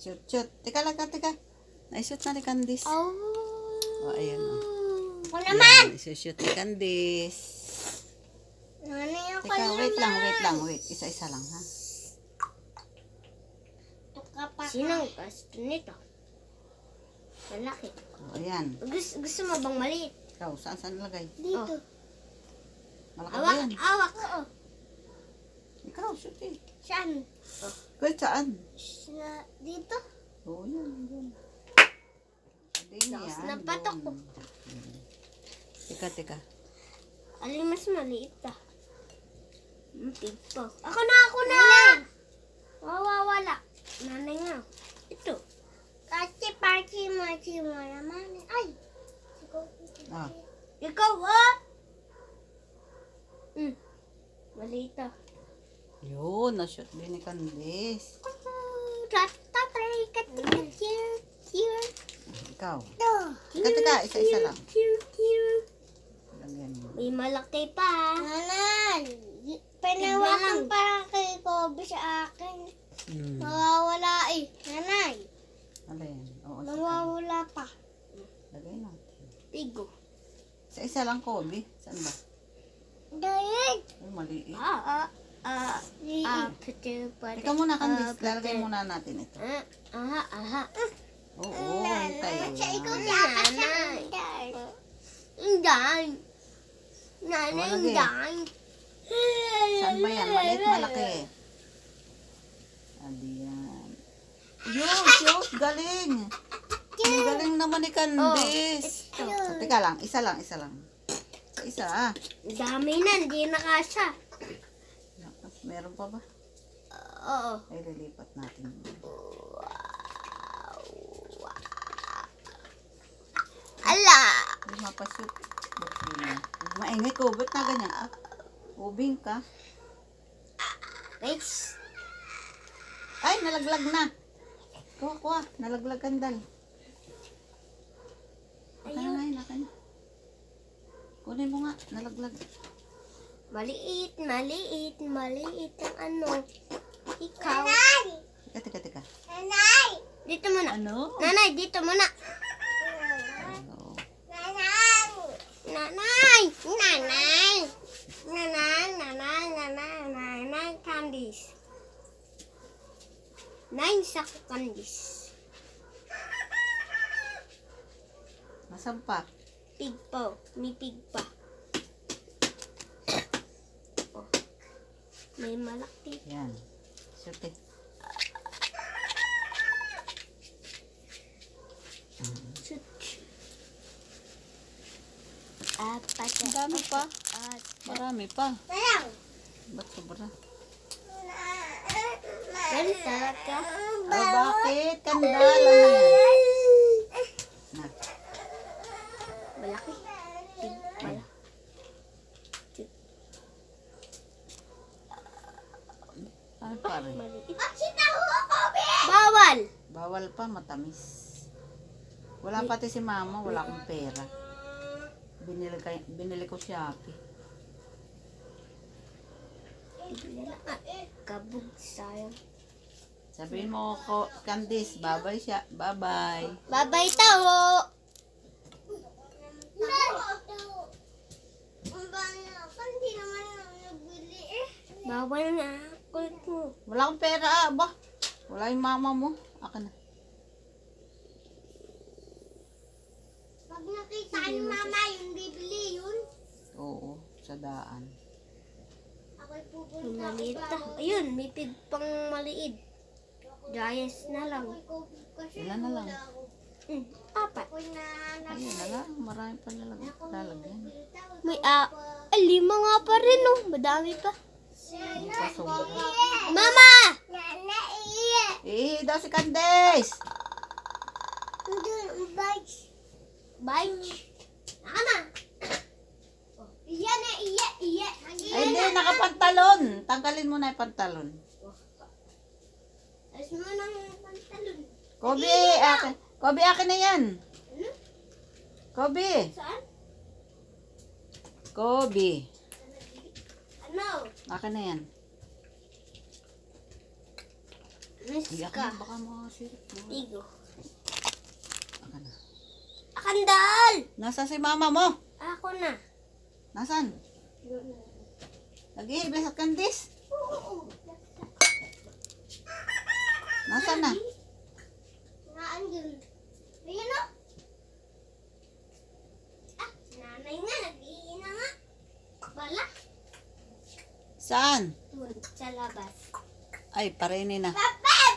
Shoot, shoot. Teka lang, teka. Naishoot na ni Candice. Oh. Oh, ayan. Oh. Ako naman. Isushoot ni Candice. Nanay ako Teka, wait lang, wait lang, wait. Isa-isa lang, ha? Sino ang gusto nito? Malaki. Oh, ayan. Gusto, gusto mo bang maliit? Ikaw, saan saan lagay? Dito. Malaki ba Awak, yan? awak. Oo. Ikaw, shoot eh. Saan? Wait, saan? Sa, dito. Oo, yan, yan. Hindi Lakas yan. ng patok ko. Teka, teka. Alin mas maliit ah? Hmm, pig po. Ako na, ako na! Mawawala. Nanay nga. Ito. Kasi party mo, si mo naman. Ay! Ah, Ikaw ah! Hmm. Maliit ah. Yun, na-shoot din ni Candice. Ratatay, katika, cute, cute. Ikaw. Ito. Teka, teka, isa-isa lang. Lagyan mo. May malaki pa. Nanay, panawakan para kay Kobe sa akin. Hmm. Mawawala eh. Nanay, Ano yan? Oo, isa pa. Lagay natin. Pigo. Isa-isa lang, Kobe. Saan ba? Dahil. Ay, maliit. Ah, ah, ah, ah, pati, pati. Ikaw muna, ah, Candice. pati. Lalagay muna natin ito. Ah, aha, aha. Oo, tayo. Nanay. Inday. Nanay, Oh, lagi. inday. Saan ba yan? Maliit, malaki. Adi yan. Yun, shoot, galing. Ang galing naman ni Candice. Oh, So, teka lang, isa lang, isa lang. Isa, ah. Dami na, hindi na kasha. Meron pa ba? Oo. Ay, lilipat natin. Ala! Hindi mapashoot. Maingay ko, ba't na ganyan? Ah, ubing ka. Guys, Ay, nalaglag na. Kuha, kuha. Nalaglag ang dal. Ngayon, naka na. Kunin mo nga, nalaglag. Maliit, maliit, maliit ang ano. Ikaw. Teka, teka, teka. Nanay! Dito muna. Ano? Nanay, dito muna. Ano? Nanay! Nanay! Nanay! Nanay, nanay, nanay, nanay, candies. Nine sack candies. Nasaan pa? Pig po. May pig pa. May malaki. Yan. Shoot. Apat. Ang dami pa. At Marami pa. Sayang. Ba't sobra? Ganun talaga. Ah, bakit? Kandala na yan. Na. Malaki. Pig pala. Pa rin? Maliit. Bawal. Bawal pa, matamis. Wala pati si mama, wala akong pera. Binili, kay, binili ko Shopee. Kabog sayang. Sabihin mo ko, Candice, babay siya. Bye-bye. Babay tao. Bawal na. Kulit mo. Wala akong pera, ah, ba? Wala yung mama mo. Akin na. Pag nakita ni mama yung bibili yun, Oo, sa daan. ako'y pupunta. Maliit ah. Ayun, may pig pang maliit. Giants na lang. Ilan na lang? Hmm, apat. Ayun na lang, marami pa nalang lalagyan. May ah, ah, lima nga pa rin oh. Madami pa. Hindi pa sobra. Mama! Eh, daw si Candice! Bite. Bite. Ana. Iya na, iya, iya. Ay, hindi, nakapantalon. Tanggalin mo na yung pantalon. Ayos mo ng pantalon. Kobe, akin. Kobe, akin na yan. Ano? Kobe. Saan? Kobe. Ano? Akin na yan. Miss Iyak baka makasirip mo. Tigo. Aka na. Akandal! Nasa si mama mo? Ako na. Nasaan? Nag-iibig sa kandis? Nasaan na? Naan yun? Ayun o. Ah, nanay nga, Saan? Sa labas. Ay, parinin na. Pap,